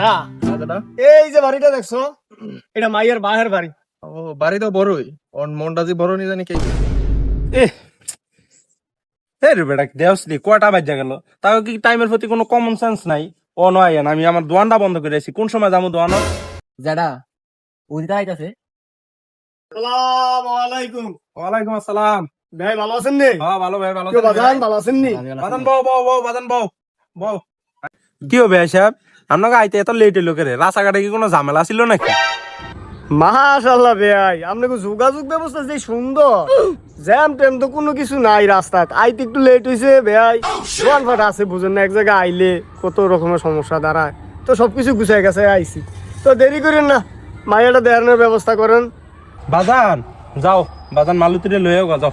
দাদা। দাদা? এই যে বাড়িটা দেখছ এটা মাইয়ের বাহের বাড়ি। ও বাড়ি তো বড়ই। ওর মনটা যে বড় নি জানি কে এ রে বেটা দেওস দি কয়টা বাজা গেল? তাও কি টাইমের প্রতি কোনো কমন সেন্স নাই? ও নয় আমি আমার দোয়ানটা বন্ধ করে আছি কোন সময় যাব দোয়ানো জাডা উদিতা আইতাছে? সালাম আলাইকুম ওয়ালাইকুম আসসালাম। ভাই ভালো আছেন নে? হ্যাঁ ভালো ভাই ভালো কেউ বাজান ভালো আছেন নি? বাদান বউ বউ বউ বাদান বউ। বউ। কি হবে সাহেব? আপনাকে আইতে এত লেট এলো করে? রাস্তাঘাটে কি কোনো ঝামেলা ছিল নাকি? মাশাআল্লাহ ভাই আপনাকে যোগাযোগ ব্যবস্থা যে সুন্দর। জ্যাম ট্যাম তো কোনো কিছু নাই রাস্তাত আইতে একটু লেট হয়েছে ভাই। দোয়ান ফাট আছে বুঝেন না এক জায়গায় আইলে কত রকমের সমস্যা দাঁড়ায়। তো সবকিছু গুছাই গেছে আইছি। তো দেরি করেন না মাইয়াটা দেয়ানোর ব্যবস্থা করেন। বাজান যাও। বাজান মালুতিরে লইয়াও গা যাও।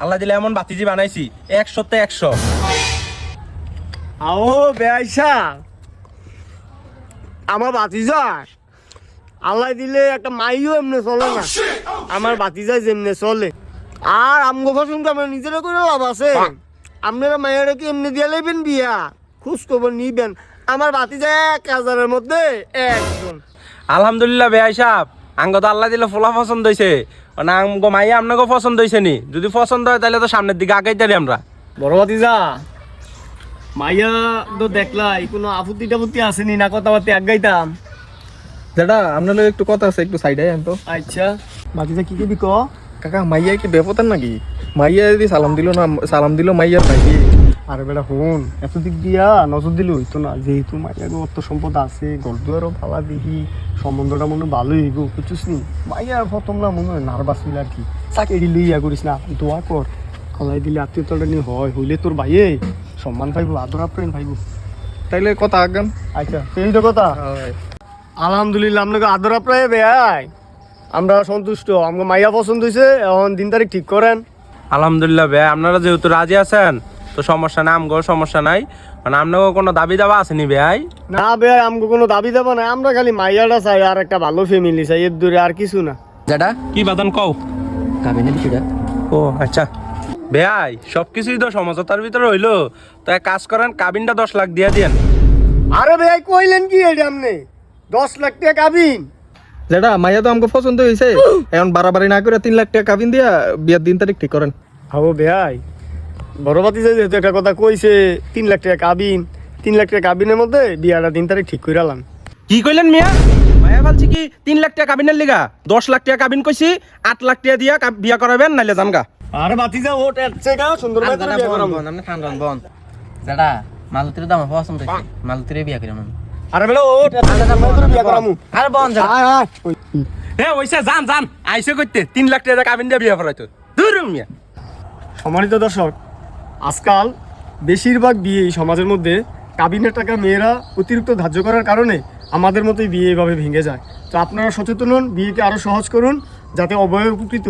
আল্লাহ দিলে এমন বাতিজি বানাইছি একশোতে একশো। আও বেআইসা। আমার বাতিজা? আল্লাহ দিলে একটা মাইও এমনি চলে না। আমার বাতিজা যেমনি চলে। আর আমগো ফসল আমার নিজের করে লাভ আছে। আপনারা মায়েরা কি এমনি দিয়ে লেবেন বিয়া? খোঁজ খবর নিবেন। আমার বাতিজা এক হাজারের মধ্যে একজন। আলহামদুলিল্লাহ সাহেব। আঙ্গ তো আল্লাহ দিলে ফোলা পছন্দ হয়েছে না আঙ্গ মাইয়া আপনাকে পছন্দ হয়েছে নি। যদি পছন্দ হয় তাহলে তো সামনের দিকে আগাইতারি আমরা। বড় বাতিজা মাইয়া তো দেখলাই কোনো আপত্তি টাপত্তি আসেনি না কথাবার্তা এক গাইতাম দাদা আপনার লগে একটু কথা আছে একটু সাইডে আন তো। আচ্ছা। বাতিজা কি কি ক? কাকা মাইয়া কি বেপতান নাকি? মাইয়া যদি সালাম দিল না সালাম দিল মাইয়ার নাকি? আরে বেটা শুন এত দিক দিয়া নজর দিলে হইতো না। যেহেতু মাইয়ার অর্থ সম্পদ আছে গল্পেরও ভাবা দেখি সম্বন্ধটা মনে হয় ভালোই হইব বুঝছিস নি? মাইয়ার প্রথম না মনে হয় নার্ভাস হইল আর কি। চাকরি লইয়া করিস না দোয়া কর। খলাই দিলে আত্মীয়তাটা নিয়ে হয় হইলে তোর ভাইয়ে সম্মান পাইব আদর আপ্রেম পাইব। তাইলে কথা আগান। আচ্ছা সেই তো কথা। আলহামদুলিল্লাহ আপনাকে আদর আপ্রায় বেয়াই আমরা সন্তুষ্ট আমাকে মাইয়া পছন্দ হয়েছে এখন দিন তারিখ ঠিক করেন। আলহামদুলিল্লাহ ভাই আপনারা যেহেতু রাজি আছেন তো সমস্যা নাই আমগো সমস্যা নাই। মানে আপনাকে কোনো দাবি দাবা আসেনি ভাই না বে আমাকে কোনো দাবি দাবা নাই। আমরা খালি মাইয়াটা চাই আর একটা ভালো ফ্যামিলি চাই এর দূরে আর কিছু না। জাডা কি বাদান কও? কাবিনের বিষয়টা ও আচ্ছা। ভাই সবকিছুই তো সমঝোতার ভিতরে হইল। তো এক কাজ করেন কাবিনটা দশ লাখ দিয়া দিয়েন। আরে ভাই কইলেন কি এটা আপনি দশ লাখ টাকা কাবিন। দাদা মাইয়া তো আমাকে পছন্দ হয়েছে এখন বাড়াবাড়ি না করে তিন লাখ টাকা কাবিন দিয়া বিয়ার দিন তারিখ ঠিক করেন। হাবো ভাই বড়বাতি যে যেহেতু একটা কথা কইছে তিন লাখ টাকা কাবিন। তিন লাখ টাকা কাবিনের মধ্যে বিয়াটা দিন তারিখ ঠিক করে আলাম কি কইলেন মিয়া? মায়া ভাবছি কি তিন লাখ টাকা কাবিনের লিগা? দশ লাখ টাকা কাবিন কইছি আট লাখ টাকা দিয়া বিয়া করাবেন নাইলে জানগা। আরে বাতি যা ওট এসছে গা সুন্দর করে বিয়া করাবো। আপনি খান রান বন। জাডা মালুতির দাম পছন্দ হইছে। মালুতিরে বিয়া করিম আমি। আরে বেলা ওট করে বিয়া করামু। আর বন জাডা আয় আয়। হে ওইসে জান জান। আইসে করতে তিন লাখ টাকা কাবিন দিয়া বিয়া করাইতো। দূর মিয়া। সম্মানিত দর্শক আজকাল বেশিরভাগ বিয়ে সমাজের মধ্যে কাবিনের টাকা মেয়েরা অতিরিক্ত ধার্য করার কারণে আমাদের মতোই বিয়ে এভাবে ভেঙে যায়। তো আপনারা সচেতন হন, বিয়েকে আরও সহজ করুন, যাতে অবয় উপকৃত